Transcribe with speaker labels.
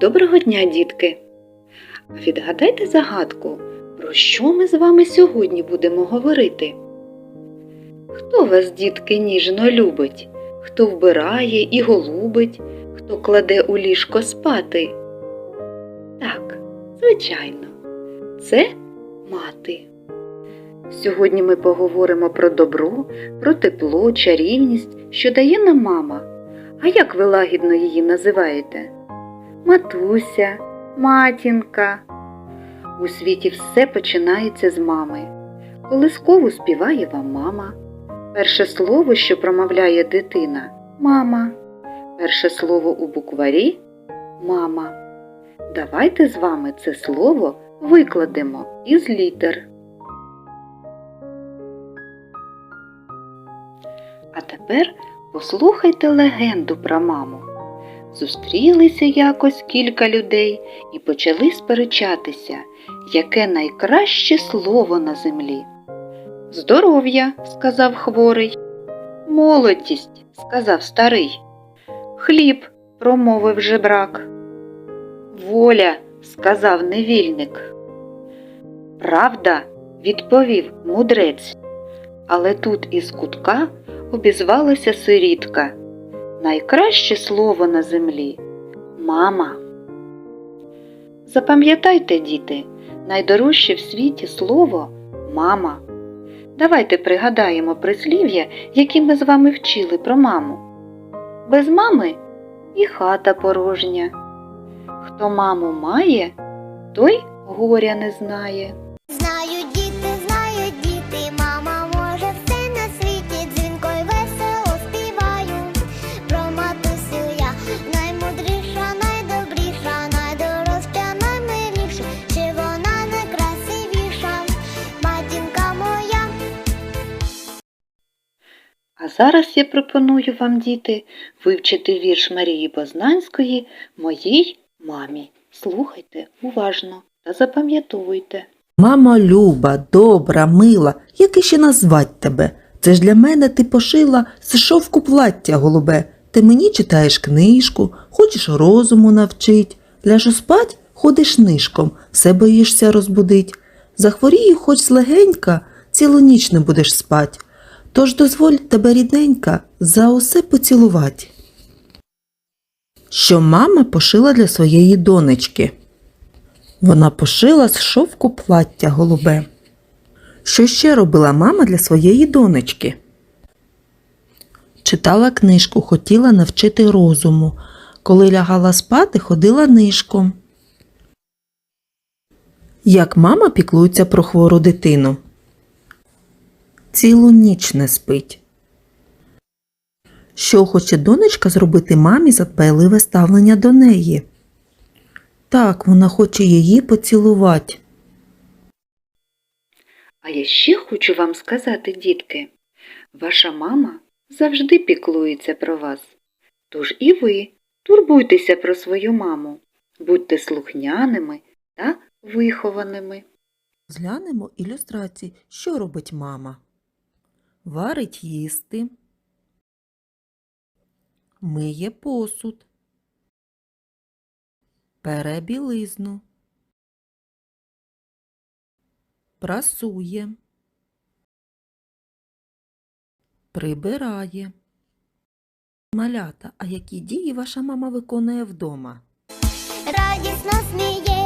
Speaker 1: Доброго дня, дітки! Відгадайте загадку, про що ми з вами сьогодні будемо говорити? Хто вас, дітки, ніжно любить? Хто вбирає і голубить, хто кладе у ліжко спати? Так, звичайно, це мати. Сьогодні ми поговоримо про добро, про тепло, чарівність, що дає нам мама. А як ви лагідно її називаєте? Матуся, матінка. У світі все починається з мами. Колискову співає вам мама. Перше слово, що промовляє дитина мама. Перше слово у букварі мама. Давайте з вами це слово викладемо із літер. А тепер послухайте легенду про маму. Зустрілися якось кілька людей і почали сперечатися, яке найкраще слово на землі. Здоров'я, сказав хворий. Молодість, сказав старий. Хліб, промовив жебрак. Воля, сказав невільник. Правда, відповів мудрець. Але тут із кутка обізвалася сирітка. Найкраще слово на землі мама. Запам'ятайте, діти, найдорожче в світі слово мама. Давайте пригадаємо прислів'я, які ми з вами вчили про маму. Без мами і хата порожня. Хто маму має, той горя не знає. Зараз я пропоную вам, діти, вивчити вірш Марії Познанської моїй мамі. Слухайте уважно та запам'ятовуйте.
Speaker 2: Мама люба, добра, мила, як іще назвать тебе? Це ж для мене ти пошила з шовку плаття голубе. Ти мені читаєш книжку, хочеш розуму навчить. Ляжу спать, ходиш нишком, все боїшся розбудить. Захворію хоч легенька, цілу ніч не будеш спать. Тож дозволь тебе, рідненька, за усе поцілувати. Що мама пошила для своєї донечки. Вона пошила з шовку плаття голубе. Що ще робила мама для своєї донечки? Читала книжку, хотіла навчити розуму. Коли лягала спати, ходила нишком. Як мама піклується про хвору дитину? Цілу ніч не спить. Що хоче донечка зробити мамі за дбайливе ставлення до неї? Так, вона хоче її поцілувати.
Speaker 1: А я ще хочу вам сказати, дітки, ваша мама завжди піклується про вас. Тож і ви турбуйтеся про свою маму, будьте слухняними та вихованими.
Speaker 2: Зглянемо ілюстрації, що робить мама. Варить їсти, миє посуд, пере білизну, прасує, прибирає. Малята, а які дії ваша мама виконує вдома?
Speaker 3: Радісно сміється,